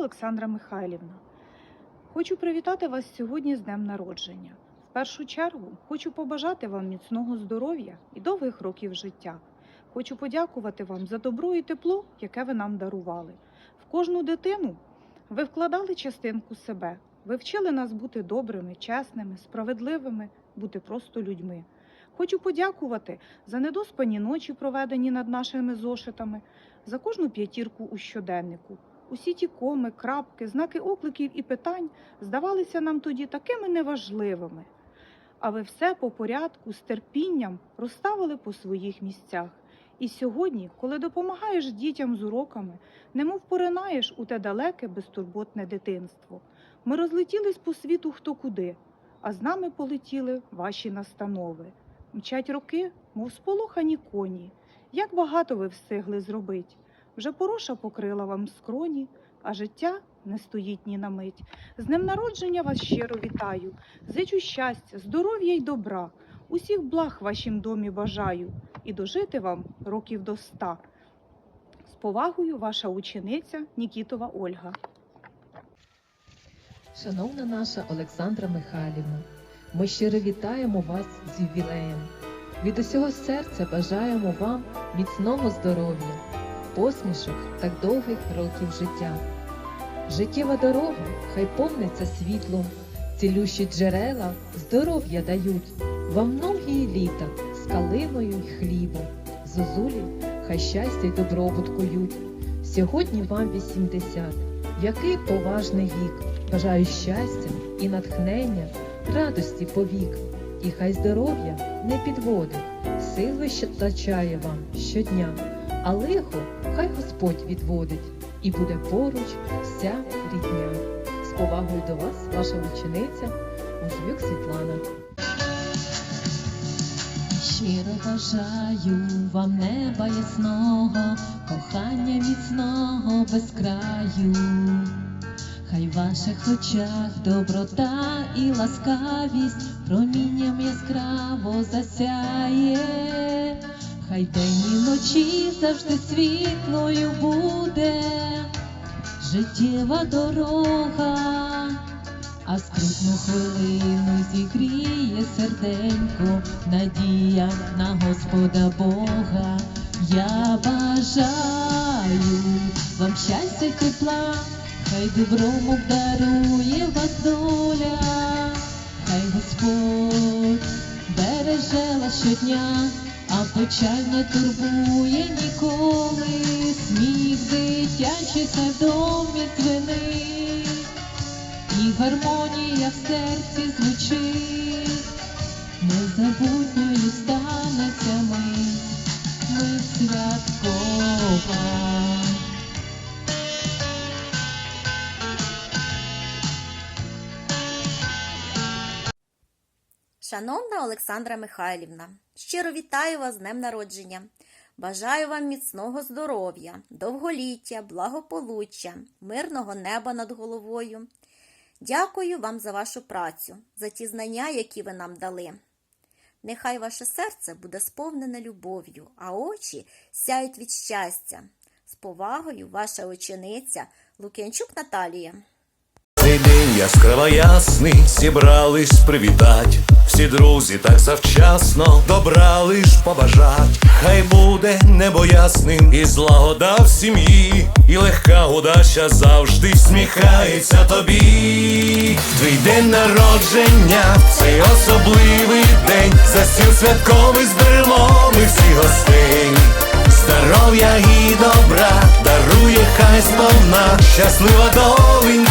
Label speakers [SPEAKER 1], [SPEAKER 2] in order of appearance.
[SPEAKER 1] Олександра Михайлівна. Хочу привітати вас сьогодні з днем народження. В першу чергу хочу побажати вам міцного здоров'я і довгих років життя. Хочу подякувати вам за добро і тепло, яке ви нам дарували. В кожну дитину ви вкладали частинку себе. Ви вчили нас бути добрими, чесними, справедливими, бути просто людьми. Хочу подякувати за недоспані ночі, проведені над нашими зошитами, за кожну п'ятірку у щоденнику. Усі ті коми, крапки, знаки окликів і питань здавалися нам тоді такими неважливими. А ви все по порядку, з терпінням розставили по своїх місцях. І сьогодні, коли допомагаєш дітям з уроками, немов поринаєш у те далеке безтурботне дитинство. Ми розлетілись по світу хто куди, а з нами полетіли ваші настанови. Мчать роки, мов сполохані коні. Як багато ви встигли зробить. Вже пороша покрила вам скроні, а життя не стоїть ні на мить. З днем народження вас щиро вітаю. Зичу щастя, здоров'я й добра. Усіх благ вашім домі бажаю і дожити вам років до ста. З повагою ваша учениця Нікітова Ольга.
[SPEAKER 2] Шановна наша Олександра Михайлівна, ми щиро вітаємо вас з ювілеєм. Від усього серця бажаємо вам міцного здоров'я, посмішок та довгих років життя. Життєва дорога хай повниться світлом, цілющі джерела здоров'я дають, вам многії літа з калиною й хлібом, зозулі хай щастя й добробут кують. Сьогодні вам 80, який поважний вік. Бажаю щастя і натхнення, радості повік, і хай здоров'я не підводить, сили щачає вам щодня, а лихо хай Господь відводить, і буде поруч вся рідня. З повагою до вас, ваша учениця Ужвюк Світлана.
[SPEAKER 3] Щиро бажаю вам неба ясного, кохання міцного без краю. Хай в ваших очах доброта і ласкавість промінням яскраво засяє, хай день і вночі завжди світлою буде. Життєва дорога, а скрутну хвилину зігріє серденько, надія на Господа Бога. Я бажаю вам щастя й тепла, хай добром обдарує вас доля, хай Господь береже вас щодня, а печаль не турбує ніколи, сміх дитячий хай в домі і гармонія в серці звучить, незабутньою станеться мить, ми святкова.
[SPEAKER 4] Шановна Олександра Михайлівна, щиро вітаю вас з днем народження. Бажаю вам міцного здоров'я, довголіття, благополуччя, мирного неба над головою. Дякую вам за вашу працю, за ті знання, які ви нам дали. Нехай ваше серце буде сповнене любов'ю, а очі сяють від щастя. З повагою, ваша учениця Лук'янчук Наталія.
[SPEAKER 5] Цей день яскраво ясний, зібрались привітать. Всі друзі так завчасно добра лиш побажать. Хай буде небо ясним і злагода в сім'ї, і легка удача завжди всміхається тобі. Твій день народження, цей особливий день. За стіл святковий зберемо ми всі гостей. Здоров'я і добра дарує хай сповна, щаслива доленька